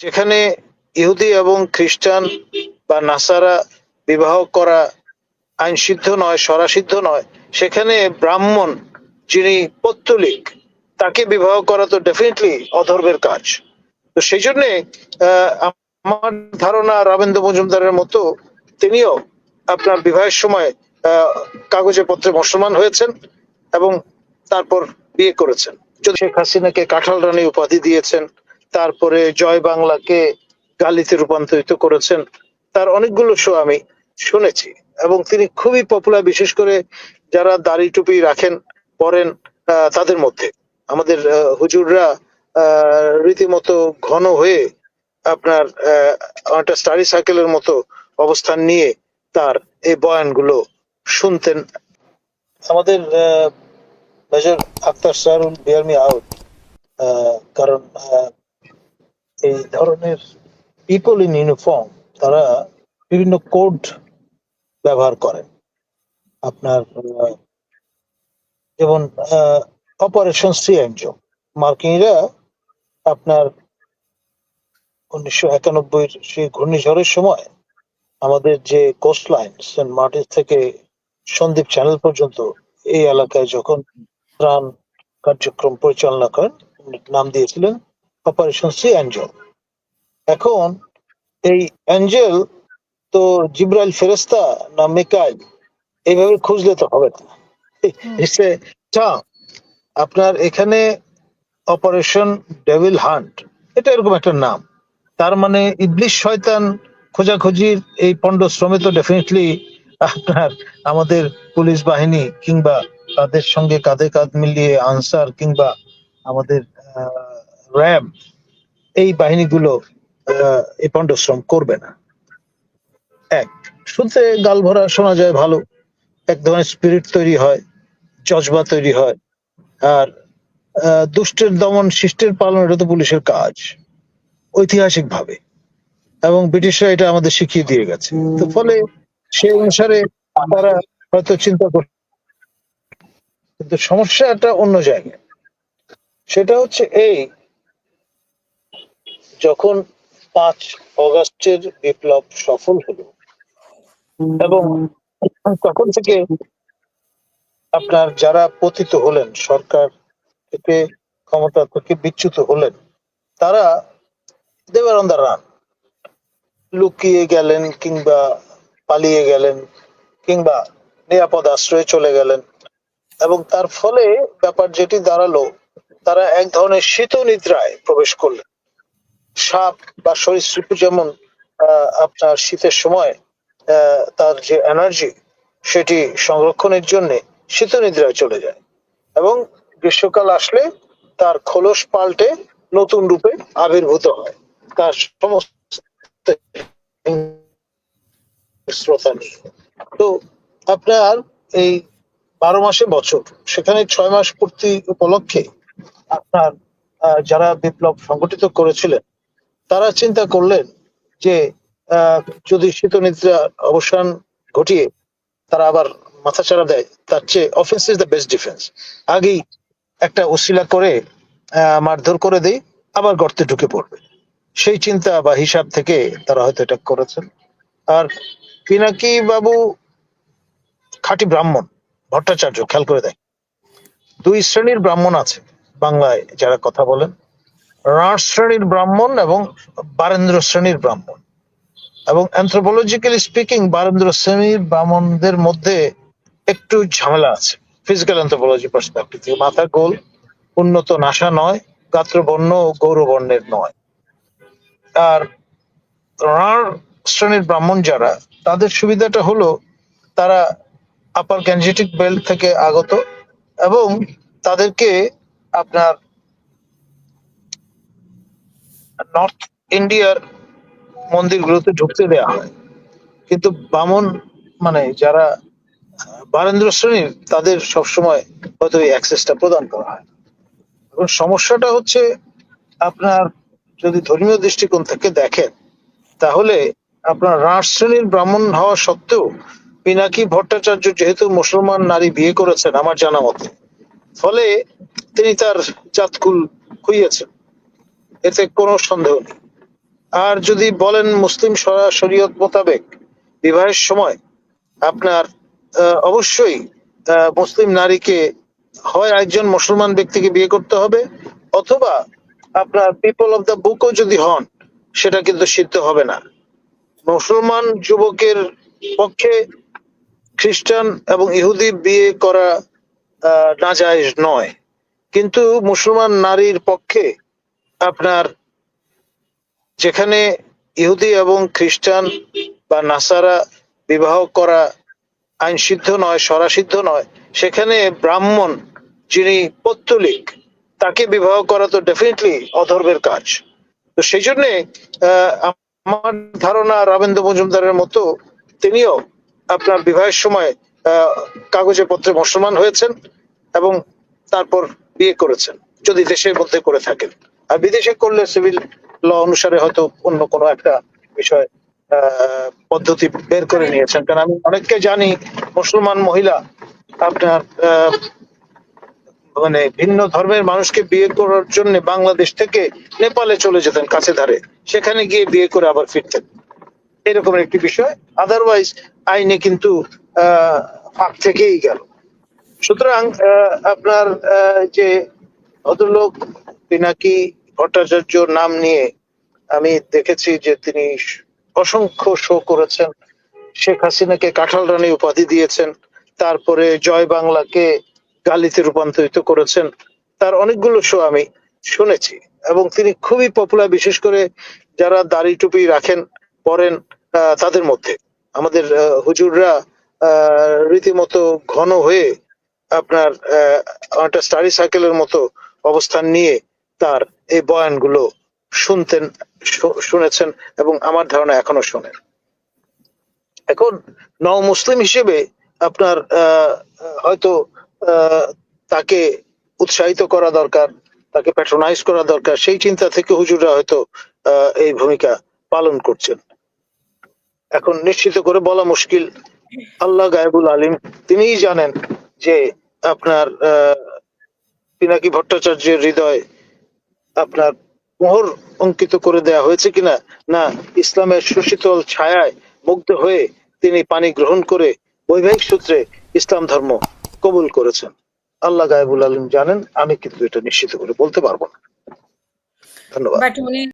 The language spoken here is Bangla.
যেখানে ইহুদি এবং খ্রিস্টান বা নাসারা বিবাহ করা আইন সিদ্ধ নয় সরাসিদ্ধ নয়, সেখানে ব্রাহ্মণ যিনি পত্তলিক, তাকে বিবাহ করা তো ডেফিনেটলি অধর্মের কাজ। তো সেই জন্যে আমার ধারণা রবীন্দ্র মজুমদারের মতো তিনিও আপনার বিবাহের সময় কাগজে পত্রে মুসলমান হয়েছেন এবং তারপর বিয়ে করেছেন। যদি শেখ হাসিনাকে কাঁঠাল রানী উপাধি দিয়েছেন তারপরে জয় বাংলাকে গালিতে রূপান্তরিত করেছেন। তার অনেকগুলো শো আমি শুনেছি এবং তিনি খুবই পপুলার বিশেষ করে যারা দাড়ি টুপি রাখেন, পরেন তাদের মধ্যে। আমাদের হুজুররা রীতিমতো ঘন হয়ে আপনার একটা স্টাডি সার্কেলের মতো অবস্থান নিয়ে তার এই বয়ানগুলো শুনতেন। আমাদের major Akhtar sir bear me out কারণ এই ধরনের পিপল ইন ইউনিফর্ম তারা বিভিন্ন কোড ব্যবহার করেন। আপনার যেমন অপারেশন সি এনজিও মার্কিনিরা আপনার উনিশশো একানব্বই সেই ঘূর্ণিঝড়ের সময় আমাদের যে কোস্ট লাইন সেন্ট মার্টিন থেকে সন্দ্বীপ চ্যানেল পর্যন্ত, এই এলাকায় যখন ত্রাণ কার্যক্রম পরিচালনা করেন নাম দিয়েছিলেন অপারেশন সি অ্যাঞ্জেল এখন এই অ্যাঞ্জেল তো জিব্রাইল ফেরেস্তা না মিকাইল এইভাবে খুঁজলে তো হবে না। আপনার এখানে অপারেশন ডেভিল হান্ট এটা এরকম একটা নাম। তার মানে ইবলিশ শয়তান খোঁজাখুঁজির এই পণ্ড শ্রমে তো ডেফিনেটলি আপনার আমাদের পুলিশ বাহিনী কিংবা তাদের সঙ্গে কাঁধে কাঁধ মিলিয়ে আনসার কিংবা আমাদের র্যাব এই বাহিনীগুলো এই পণ্ডশ্রম করবে না। এক শুনতে গাল ভরা শোনা যায় ভালো, এক ধরনের স্পিরিট তৈরি হয়, জজবা তৈরি হয়, আর দুষ্টের দমন শিষ্টের পালন, এটা তো পুলিশের কাজ ঐতিহাসিক ভাবে এবং ব্রিটিশরা এটা আমাদের শিখিয়ে দিয়ে গেছে। তো ফলে সেই অনুসারে তারা হয়তো চিন্তা করছে কিন্তু সমস্যাটা অন্য জায়গায়। সেটা হচ্ছে এই, যখন পাঁচ অগাস্টের বিপ্লব সফল হলো। এবং তখন থেকে আপনার যারা পতিত হলেন, সরকার থেকে ক্ষমতা থেকে বিচ্যুত হলেন, তারা দেওয়ার অন রান। লুকিয়ে গেলেন কিংবা পালিয়ে গেলেন কিংবা নিরাপদ আশ্রয়ে চলে গেলেন। এবং তার ফলে ব্যাপার যেটি দাঁড়াল, তারা এক ধরনের শীত নিদ্রায় প্রবেশ করলেন। সাপ বা সরীসৃপ যেমন আপনার শীতের সময় তার যে এনার্জি সেটি সংরক্ষণের জন্য শীত নিদ্রায় চলে যায়। এবং গ্রীষ্মকাল আসলে তার খোলস পাল্টে নতুন রূপে আবির্ভূত হয়। তার সমস্ত শ্রোতা নিয়ে। তো আপনার এই বারো মাসে বছর, সেখানে ছয় মাস পূর্তি উপলক্ষে আপনার যারা বিপ্লব সংগঠিত করেছিলেন তারা চিন্তা করলেন যে যদি শীতনিদ্রা অবসান ঘটিয়ে তারা আবার মাথাচাড়া দেয়, তার চেয়ে offence is the best defence আগেই একটা উসিলা করে মারধর করে দেই, আবার গর্তে ঢুকে পড়বে। সেই চিন্তা বা হিসাব থেকে তারা হয়তো এটা করেছেন। আর পিনাকি বাবু খাঁটি ব্রাহ্মণ, ভট্টাচার্য, খেয়াল করে দেয় দুই শ্রেণির ব্রাহ্মণ আছে বাংলায় যারা কথা বলেন। রাঁট শ্রেণির ব্রাহ্মণ এবং বারেন্দ্র শ্রেণির ব্রাহ্মণ। এবং অ্যান্থ্রোপোলজিক্যালি স্পিকিং বারেন্দ্র শ্রেণির ব্রাহ্মণদের মধ্যে একটু ঝামেলা আছে। ফিজিক্যাল অ্যান্থ্রোপোলজি পার্সপেক্টিভ থেকে মাথা গোল, উন্নত নাসা নয়, গাত্রবর্ণ ও গৌরবর্ণের নয়। আর রাঁড় শ্রেণির ব্রাহ্মণ যারা, তাদের সুবিধাটা হলো তারা আপার গ্যানজেটিক বেল্ট থেকে আগত এবং তাদেরকে আপনার নর্থ ইন্ডিয়ার মন্দিরগুলোতে ঢুকতে দেওয়া হয়। কিন্তু বামন মানে যারা বারেন্দ্র শ্রেণির, তাদের সবসময় হয়তো এই অ্যাক্সেসটা প্রদান করা হয়। এখন সমস্যাটা হচ্ছে আপনার যদি ধর্মীয় দৃষ্টিকোণ থেকে দেখেন, তাহলে আপনার রাঁট শ্রেণির ব্রাহ্মণ হওয়া সত্ত্বেও পিনাকি ভট্টাচার্য যেহেতু মুসলমান নারী বিয়ে করেছেন, আমার জানা মতে, ফলে তিনি তার জাতকুল খুইয়েছেন। এতে কোনো সন্দেহ নেই। আর যদি বলেন মুসলিম শরা- শরীয়ত মোতাবেক বিবাহের সময় আপনার অবশ্যই মুসলিম নারীকে হয় একজন মুসলমান ব্যক্তিকে বিয়ে করতে হবে অথবা আপনার পিপল অফ দ্য বুকও যদি হন সেটা কিন্তু সিদ্ধ হবে না। মুসলমান যুবকের পক্ষে খ্রিস্টান এবং ইহুদি বিয়ে করা আহ, নাজায়েজ নয়। কিন্তু মুসলমান নারীর পক্ষে আপনার যেখানে ইহুদি এবং খ্রিস্টান বা নাসারা বিবাহ করা আইন সিদ্ধ নয় সরাসিদ্ধ নয়, সেখানে ব্রাহ্মণ যিনি পত্তলিক, তাকে বিবাহ করা তো ডেফিনেটলি অধর্মের কাজ। তো সেই জন্যে আমার ধারণা রাবেন্দ্র মজুমদারের মতো তিনিও আপনার বিবাহের সময় কাগজে পত্রে মুসলমান হয়েছেন এবং তারপর বিয়ে করেছেন, যদি দেশের মধ্যে করে থাকেন। আর বিদেশে করলে সিভিল ল অনুসারে হয়তো অন্য কোনো একটা বিষয় পদ্ধতি বের করে নিয়েছেন। কারণ আমি অনেককে জানি, মুসলমান মহিলা, আপনার মানে ভিন্ন ধর্মের মানুষকে বিয়ে করার জন্য বাংলাদেশ থেকে নেপালে চলে যেতেন কাছে ধারে। সেখানে গিয়ে বিয়ে করে আবার ফিরতেন। এরকম একটি বিষয়। আদারওয়াইজ আইনে কিন্তু ফাঁক থেকেই গেল। সুতরাং আপনার যে ভদ্রলোক পিনাকি ভট্টাচার্য নাম নিয়ে আমি দেখেছি যে তিনি অসংখ্য শো করেছেন। শেখ হাসিনাকে কাঁঠাল রানী উপাধি দিয়েছেন। তারপরে জয় বাংলাকে গালিতে রূপান্তরিত করেছেন। তার অনেকগুলো শো আমি শুনেছি এবং তিনি খুবই পপুলার বিশেষ করে যারা দাড়ি টুপি রাখেন, পরেন তাদের মধ্যে। আমাদের হুজুররা রীতিমতো ঘন হয়ে আপনার একটা স্টাডি সার্কেলের মতো অবস্থান নিয়ে তার এই বয়ানগুলো শুনতেন শুনেছেন এবং আমার ধারণা এখনও শোনেন। এখন নও মুসলিম হিসেবে আপনার হয়তো তাকে উৎসাহিত করা দরকার, তাকে প্যাট্রোনাইজ করা দরকার, সেই চিন্তা থেকে হুজুররা হয়তো এই ভূমিকা পালন করছেন। এখন নিশ্চিত করে বলা মুশকিল, আল্লাহ গায়েবুল আলিম তিনিই জানেন যে আপনার পিনাকি ভট্টাচার্যের হৃদয় আপনার মোহর অঙ্কিত করে দেয়া হয়েছে কিনা? না, ইসলামের সুশীতল ছায়ায় মুগ্ধ হয়ে তিনি পানি গ্রহণ করে বৈবাহিক সূত্রে ইসলাম ধর্ম কবুল করেছেন। আল্লাহ গায়েবুল আলম জানেন, আমি কিন্তু এটা নিশ্চিত করে বলতে পারব না। ধন্যবাদ।